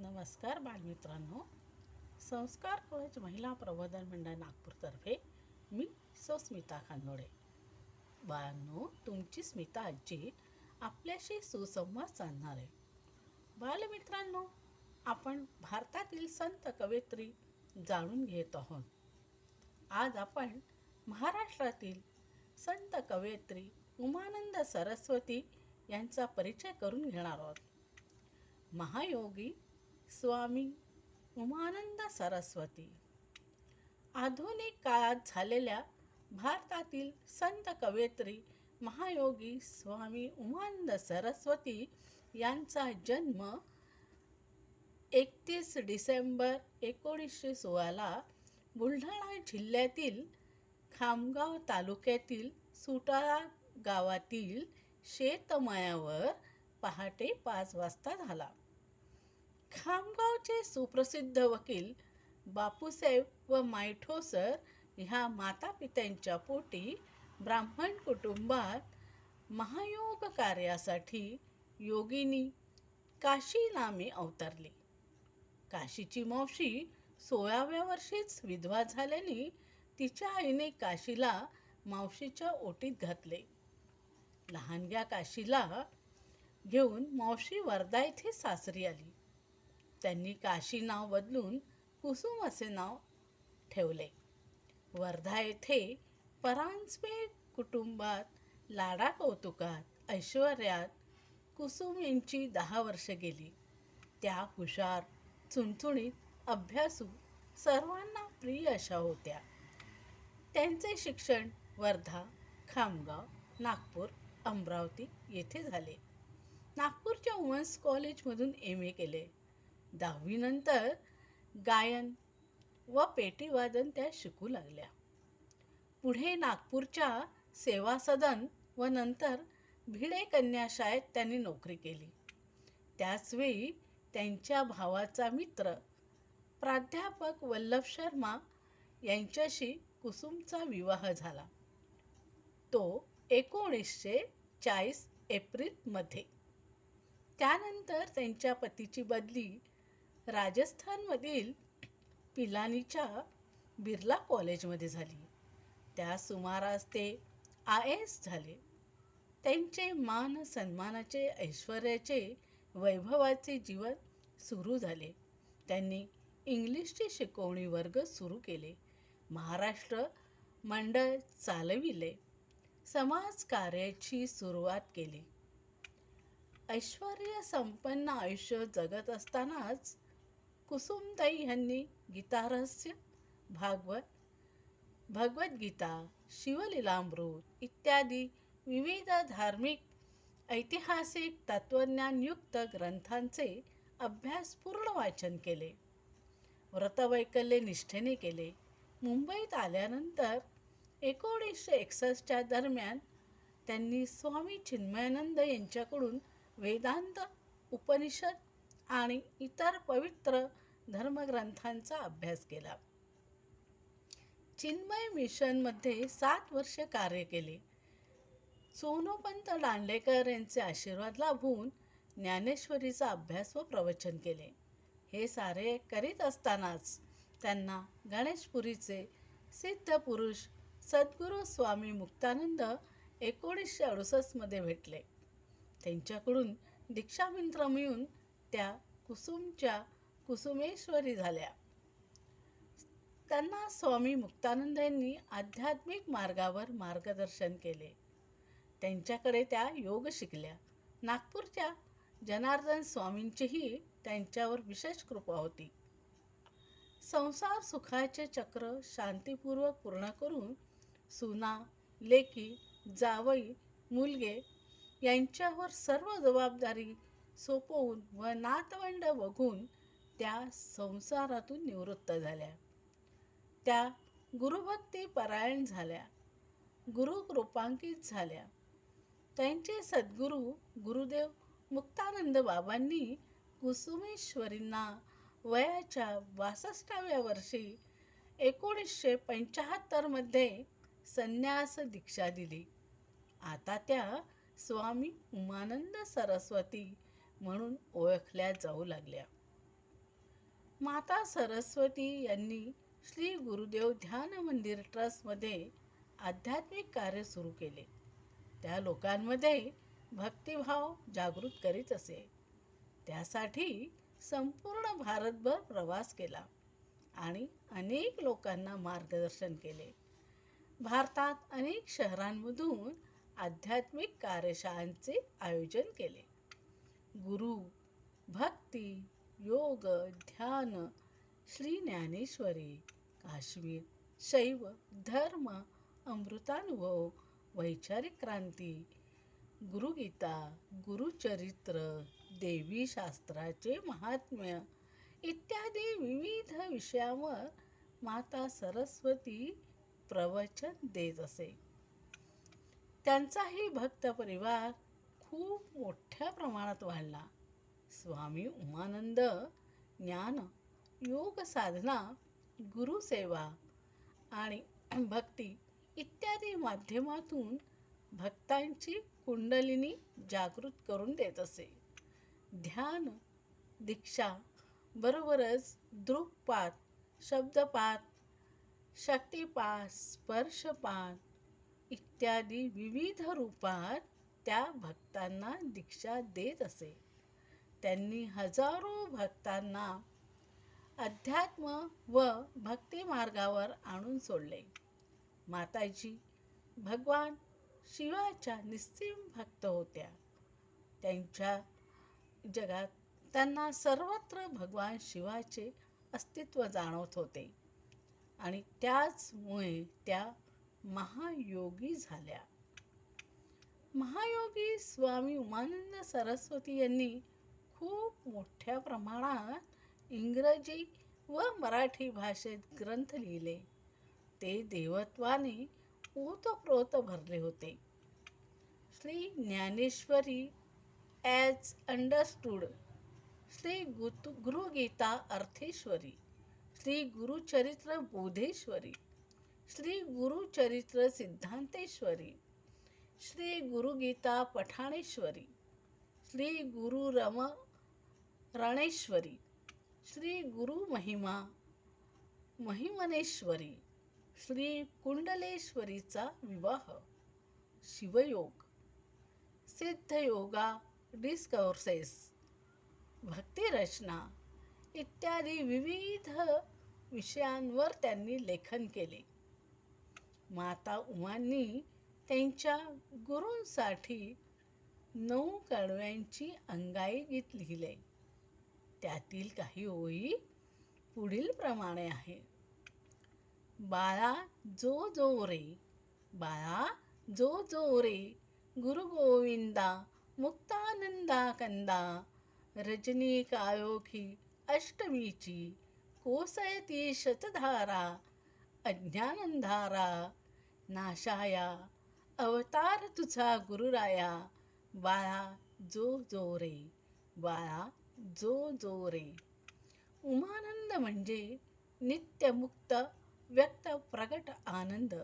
नमस्कार बालमित्रांनो. संस्कार कवच महिला प्रबोधन मंडळ नागपूरतर्फे मी सुस्मिता खानोडे. बाळांनो तुमची स्मिता आजी आपल्याशी सुसंवाद साधणार. आहे बालमित्रांनो आपण भारतातील संत कवयित्री जाणून घेत आहोत. आज आपण महाराष्ट्रातील संत कवयित्री उमानंद सरस्वती यांचा परिचय करून घेणार आहोत. महायोगी स्वामी उमानंद सरस्वती. आधुनिक काळात झालेल्या भारतातील संत कवयित्री महायोगी स्वामी उमानंद सरस्वती यांचा जन्म एकतीस डिसेंबर एकोणीसशे सोळाला बुलढाणा जिल्ह्यातील खामगाव तालुक्यातील सुटाळा गावातील शेतमळ्यावर पहाटे पाच वाजता झाला. खामगावचे सुप्रसिद्ध वकील बापूसाहेब व मायठोसर ह्या मातापित्यांच्या पोटी ब्राह्मण कुटुंबात महायोग कार्यासाठी योगिनी काशी नामे अवतरली. काशीची मावशी सोळाव्या वर्षीच विधवा झाल्याने तिच्या आईने काशीला मावशीच्या ओटीत घातले. लहानग्या काशीला घेऊन मावशी वर्धा येथे सासरी आली. त्यांनी काशी नाव बदलून कुसुम असे नाव ठेवले. वर्धा येथे परांजपे कुटुंबात लाडा कौतुकात ऐश्वर्यात कुसुम यांची दहा वर्षे गेली. त्या हुशार चुणचुणीत अभ्यासू सर्वांना प्रिय अशा होत्या. त्यांचे शिक्षण वर्धा खामगाव नागपूर अमरावती येथे झाले. नागपूरच्या वुमन्स कॉलेजमधून एम ए केले. दहावीनंतर गायन व पेटीवादन त्या शिकू लागल्या. पुढे नागपूरच्या सेवा सदन व नंतर भिडे कन्या शाळेत त्यांनी नोकरी केली. त्याचवेळी त्यांच्या भावाचा मित्र प्राध्यापक वल्लभ शर्मा यांच्याशी कुसुमचा विवाह झाला. तो एकोणीसशे चाळीस एप्रिलमध्ये. त्यानंतर त्यांच्या पतीची बदली राजस्थानमधील पिलानीच्या बिर्ला कॉलेजमध्ये झाली. त्या सुमारास ते आय एस झाले. त्यांचे मान सन्मानाचे ऐश्वर्याचे वैभवाचे जीवन सुरू झाले. त्यांनी इंग्लिशचे शिकवणी वर्ग सुरू केले. महाराष्ट्र मंडळ चालविले. समाजकार्याची सुरुवात केली. ऐश्वर्य संपन्न आयुष्य जगत असतानाच कुसुमताई यांनी गीतारहस्य भागवत भगवद्गीता शिवलीलामृत इत्यादी विविध धार्मिक ऐतिहासिक तत्वज्ञानयुक्त ग्रंथांचे अभ्यासपूर्ण वाचन केले. व्रतवैकल्य निष्ठेने केले. मुंबईत आल्यानंतर एकोणीसशे एकसष्टच्या दरम्यान त्यांनी स्वामी चिन्मयानंद यांच्याकडून वेदांत उपनिषद आणि इतर पवित्र धर्मग्रंथांचा अभ्यास केला. चिन्मय मिशनमध्ये सात वर्ष कार्य केले. सोनोपंत दांडेकर यांचे आशीर्वाद लाभून ज्ञानेश्वरीचा अभ्यास व प्रवचन केले. हे सारे करीत असतानाच त्यांना गणेशपुरीचे सिद्ध पुरुष सद्गुरू स्वामी मुक्तानंद एकोणीसशे अडुसष्टमध्ये भेटले. त्यांच्याकडून दीक्षामंत्र मिळून त्या कुसुमच्या कुसुमेश्वरी झाल्या. त्यांना स्वामी मुक्तानंद यांनी आध्यात्मिक मार्गावर मार्गदर्शन केले. त्यांच्याकडे त्या योग शिकल्या. नागपूरच्या जनार्दन स्वामींचीही त्यांच्यावर विशेष कृपा होती. संसार सुखाचे चक्र शांतीपूर्वक पूर्ण करून सुना लेकी जावई मुलगे यांच्यावर सर्व जबाबदारी सोपवून व नातवंड बघून त्या संसारातून निवृत्त झाल्या. त्या गुरुभक्ती परायण झाल्या. गुरुकृपांकित झाल्या. त्यांचे सद्गुरू गुरुदेव मुक्तानंद बाबांनी कुसुमेश्वरींना वयाच्या बासष्टाव्या वर्षी एकोणीसशे पंच्याहत्तरमध्ये संन्यास दीक्षा दिली. आता त्या स्वामी उमानंद सरस्वती म्हणून ओळखल्या जाऊ लागल्या. माता सरस्वती यांनी श्री गुरुदेव ध्यान मंदिर ट्रस्टमध्ये आध्यात्मिक कार्य सुरू केले. त्या लोकांमध्ये भक्तिभाव जागृत करीत असे. त्यासाठी संपूर्ण भारतभर प्रवास केला आणि अनेक लोकांना मार्गदर्शन केले. भारतात अनेक शहरांमधून आध्यात्मिक कार्यशाळांचे आयोजन केले. गुरु भक्ती योग ध्यान श्री ज्ञानेश्वरी काश्मीर शैव धर्म अमृतानुभव वैचारिक क्रांती गुरुगीता गुरुचरित्र देवी शास्त्राचे महात्म्य इत्यादी विविध विषयावर माता सरस्वती प्रवचन देत असे. त्यांचाही भक्त परिवार खूप मोठ्या प्रमाणात वाढला. स्वामी उमानंद ज्ञान योग साधना गुरुसेवा आणि भक्ती इत्यादी माध्यमातून भक्तांची कुंडलिनी जागृत करून देत असे. ध्यान दीक्षा बरोबरच दृक्पात शब्दपात शक्तिपात स्पर्शपात इत्यादी विविध रूपात त्या भक्तांना दीक्षा देत असे. त्यांनी हजारो भक्तांना अध्यात्म व भक्ती मार्गावर आणून सोडले. माताजी भगवान शिवाच्या निस्सीम भक्त होत्या. त्यांच्या जगात त्यांना सर्वत्र भगवान शिवाचे अस्तित्व जाणवत होते आणि त्याचमुळे त्या महायोगी झाल्या. महायोगी स्वामी उमानंद सरस्वती यांनी खूप मोठ्या प्रमाणात इंग्रजी व मराठी भाषेत ग्रंथ लिहिले. ते देवत्वाने ओतप्रोत भरले होते. श्री ज्ञानेश्वरी ॲज अंडरस्टूड श्री गुत गुरुगीता अर्थेश्वरी. श्री गुरुचरित्र बोधेश्वरी. श्री गुरुचरित्र सिद्धांतेश्वरी. श्री गुरुगीता पठाणेश्वरी. श्री गुरु रम रणेश्वरी श्री गुरु महिमा महिमनेश्वरी श्री कुंडलेश्वरीचा विवाह शिवयोग सिद्धयोगा डिस्कवर्सेस भक्तिरचना इत्यादी विविध विषयांवर त्यांनी लेखन केले. माता उमांनी त्यांच्या गुरूंसाठी नऊ कडव्यांची अंगाई गीत लिहिले. त्यातील काही ओळी पुढील प्रमाणे आहे. बाळा जो जो रे. बाळा जो जो रे. गुरु गोविंदा मुक्तानंदा कंदा. रजनी कायोखी अष्टमीची. कोसयती शतधारा अज्ञानंधारा. नाशाया अवतार तुझा गुरुराया. बाळा जो जो रे. बाळा जो जो रे उमानंद म्हणजे नित्यमुक्त व्यक्त प्रगट आनंद.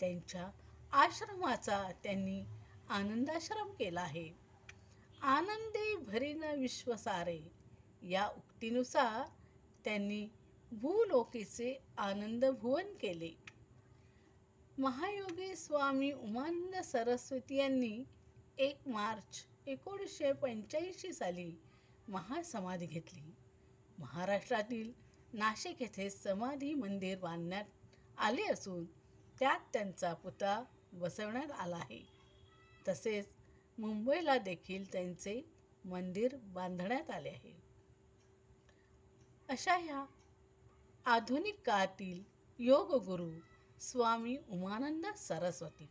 त्यांच्या आश्रमाचा त्यांनी आनंदाश्रम केला आहे. आनंदे भरीन विश्वसारे. या उक्तीनुसार त्यांनी भूलोकीचे आनंद भुवन केले. महायोगी स्वामी उमानंद सरस्वती यांनी एक मार्च एकोणीसशे पंच्याऐंशी साली महासमाधी घेतली. महाराष्ट्रातील नाशिक येथे समाधी मंदिर बांधण्यात आले असून त्यात त्यांचा पुतळा बसवण्यात आला आहे. तसेच मुंबईला देखील त्यांचे मंदिर बांधण्यात आले आहे. अशा ह्या आधुनिक काळातील योगगुरू स्वामी उमानंद सरस्वती.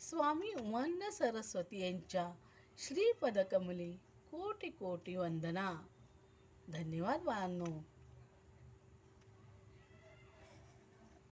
स्वामी उमानंद सरस्वती यांच्या श्रीपदकमली कोटी कोटी वंदना धन्यवाद बाळांनो